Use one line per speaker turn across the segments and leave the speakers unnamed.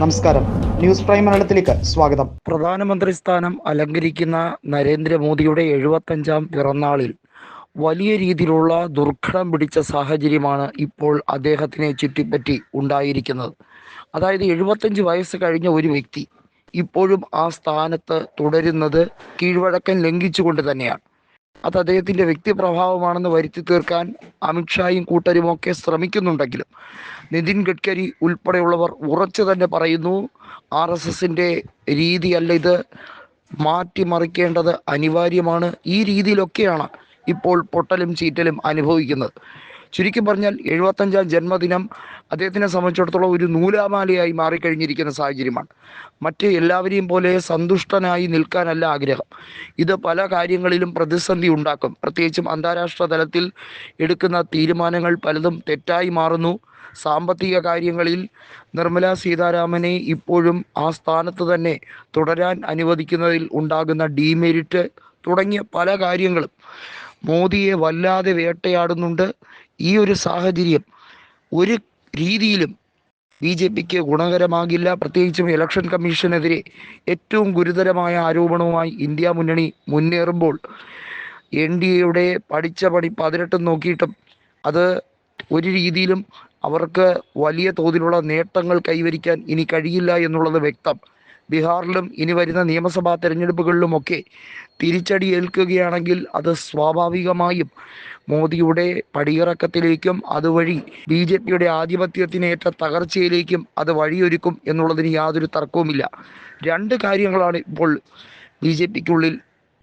നമസ്കാരം. News prime മലയാളത്തിലേക്ക് സ്വാഗതം.
പ്രധാനമന്ത്രി സ്ഥാനം അലങ്കരിക്കുന്ന നരേന്ദ്രമോദിയുടെ എഴുപത്തഞ്ചാം പിറന്നാളിൽ വലിയ രീതിയിലുള്ള ദുർഘടം പിടിച്ച സാഹചര്യമാണ് ഇപ്പോൾ അദ്ദേഹത്തിനെ ചുറ്റിപ്പറ്റി ഉണ്ടായിരിക്കുന്നത്. അതായത് എഴുപത്തഞ്ച് വയസ്സ് കഴിഞ്ഞ ഒരു വ്യക്തി ഇപ്പോഴും ആ സ്ഥാനത്ത് തുടരുന്നത് കീഴ്വഴക്കം ലംഘിച്ചുകൊണ്ട് തന്നെയാണ്. അത് അദ്ദേഹത്തിന്റെ വ്യക്തിപ്രഭാവമാണെന്ന് വരുത്തി തീർക്കാൻ അമിത്ഷായും കൂട്ടരുമൊക്കെ ശ്രമിക്കുന്നുണ്ടെങ്കിലും നിതിൻ ഗഡ്കരി ഉൾപ്പെടെയുള്ളവർ ഉറച്ചു തന്നെ പറയുന്നു ആർ എസ് എസിന്റെ രീതിയല്ല ഇത്. മാറ്റിമറിക്കേണ്ടത് അനിവാര്യമാണ്. ഈ രീതിയിലൊക്കെയാണ് ഇപ്പോൾ പൊട്ടലും ചീറ്റലും അനുഭവിക്കുന്നത്. ചുരുക്കി പറഞ്ഞാൽ എഴുപത്തഞ്ചാം ജന്മദിനം അദ്ദേഹത്തിനെ സംബന്ധിച്ചിടത്തോളം ഒരു നൂലാമാലയായി മാറിക്കഴിഞ്ഞിരിക്കുന്ന സാഹചര്യമാണ്. മറ്റ് എല്ലാവരെയും പോലെ സന്തുഷ്ടനായി നിൽക്കാനല്ല ആഗ്രഹം. ഇത് പല കാര്യങ്ങളിലും പ്രതിസന്ധി ഉണ്ടാക്കും. പ്രത്യേകിച്ചും അന്താരാഷ്ട്ര തലത്തിൽ എടുക്കുന്ന തീരുമാനങ്ങൾ പലതും തെറ്റായി മാറുന്നു. സാമ്പത്തിക കാര്യങ്ങളിൽ നിർമ്മല സീതാരാമനെ ഇപ്പോഴും ആ സ്ഥാനത്ത് തന്നെ തുടരാൻ അനുവദിക്കുന്നതിൽ ഉണ്ടാകുന്ന ഡീമെരിറ്റ് തുടങ്ങിയ പല കാര്യങ്ങളും മോദിയെ വല്ലാതെ വേട്ടയാടുന്നുണ്ട്. ഈ ഒരു സാഹചര്യം ഒരു രീതിയിലും ബി ജെ പിക്ക് ഗുണകരമാകില്ല. പ്രത്യേകിച്ചും ഇലക്ഷൻ കമ്മീഷനെതിരെ ഏറ്റവും ഗുരുതരമായ ആരോപണവുമായി ഇന്ത്യ മുന്നണി മുന്നേറുമ്പോൾ എൻ ഡി എയുടെ പഠിച്ച പണി പതിനെട്ടും നോക്കിയിട്ടും അത് ഒരു രീതിയിലും അവർക്ക് വലിയ തോതിലുള്ള നേട്ടങ്ങൾ കൈവരിക്കാൻ ഇനി കഴിയില്ല എന്നുള്ളത് വ്യക്തം. ബീഹാറിലും ഇനി വരുന്ന നിയമസഭാ തെരഞ്ഞെടുപ്പുകളിലുമൊക്കെ തിരിച്ചടി ഏൽക്കുകയാണെങ്കിൽ അത് സ്വാഭാവികമായും മോദിയുടെ പടിയിറക്കത്തിലേക്കും അതുവഴി ബി ജെ പിയുടെ ആധിപത്യത്തിനേറ്റ തകർച്ചയിലേക്കും അത് വഴിയൊരുക്കും എന്നുള്ളതിന് യാതൊരു തർക്കവുമില്ല. രണ്ട് കാര്യങ്ങളാണ് ഇപ്പോൾ ബി ജെ പിക്കുള്ളിൽ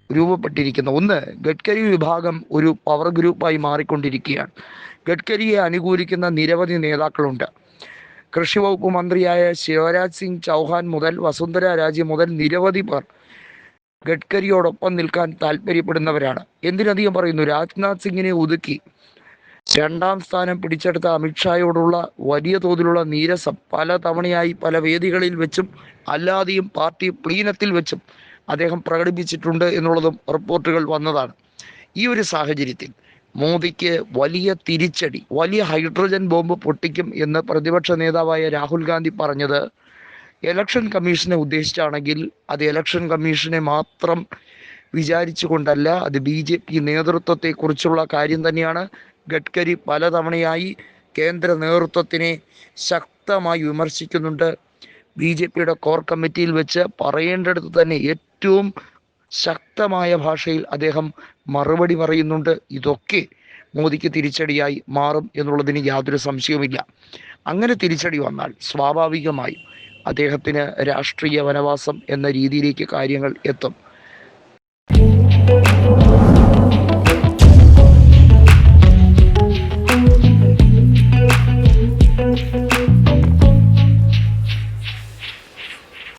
രൂപപ്പെട്ടിരിക്കുന്നത്. ഒന്ന് ഗഡ്കരി വിഭാഗം ഒരു പവർ ഗ്രൂപ്പായി മാറിക്കൊണ്ടിരിക്കുകയാണ്. ഗഡ്കരിയെ അനുകൂലിക്കുന്ന നിരവധി നേതാക്കളുണ്ട്. കൃഷി വകുപ്പ് മന്ത്രിയായ ശിവരാജ് സിംഗ് ചൗഹാൻ മുതൽ വസുന്ധര രാജെ മുതൽ നിരവധി പേർ ഗഡ്കരിയോടൊപ്പം നിൽക്കാൻ താല്പര്യപ്പെടുന്നവരാണ്. എന്തിനധികം പറയുന്നു? രാജ്നാഥ് സിംഗിനെ ഒതുക്കി രണ്ടാം സ്ഥാനം പിടിച്ചെടുത്ത അമിത്ഷായോടുള്ള വലിയ തോതിലുള്ള നീരസം പല തവണയായി പല വേദികളിൽ വെച്ചും അല്ലാതെയും പാർട്ടി പ്ലീനത്തിൽ വെച്ചും അദ്ദേഹം പ്രകടിപ്പിച്ചിട്ടുണ്ട് എന്നുള്ളതും റിപ്പോർട്ടുകൾ വന്നതാണ്. ഈ ഒരു സാഹചര്യത്തിൽ മോദിക്ക് വലിയ തിരിച്ചടി വലിയ ഹൈഡ്രജൻ ബോംബ് പൊട്ടിക്കും എന്ന് പ്രതിപക്ഷ നേതാവായ രാഹുൽ ഗാന്ധി പറഞ്ഞത് ഇലക്ഷൻ കമ്മീഷനെ ഉദ്ദേശിച്ചാണെങ്കിൽ അത് ഇലക്ഷൻ കമ്മീഷനെ മാത്രം വിചാരിച്ചുകൊണ്ടല്ല അത് ബി ജെ പി നേതൃത്വത്തെക്കുറിച്ചുള്ള കാര്യം തന്നെയാണ്. ഗഡ്കരി പലതവണയായി കേന്ദ്ര നേതൃത്വത്തിനെ ശക്തമായി വിമർശിക്കുന്നുണ്ട്. ബി ജെ പിയുടെ കോർ കമ്മിറ്റിയിൽ വെച്ച് പറയേണ്ടടുത്ത് തന്നെ ഏറ്റവും ശക്തമായ ഭാഷയിൽ അദ്ദേഹം മറുപടി പറയുന്നുണ്ട്. ഇതൊക്കെ മോദിക്ക് തിരിച്ചടിയായി മാറും എന്നുള്ളതിന് യാതൊരു സംശയവുമില്ല. അങ്ങനെ തിരിച്ചടി വന്നാൽ സ്വാഭാവികമായി അദ്ദേഹത്തിന് രാഷ്ട്രീയ വനവാസം എന്ന രീതിയിലേക്ക് കാര്യങ്ങൾ എത്തും.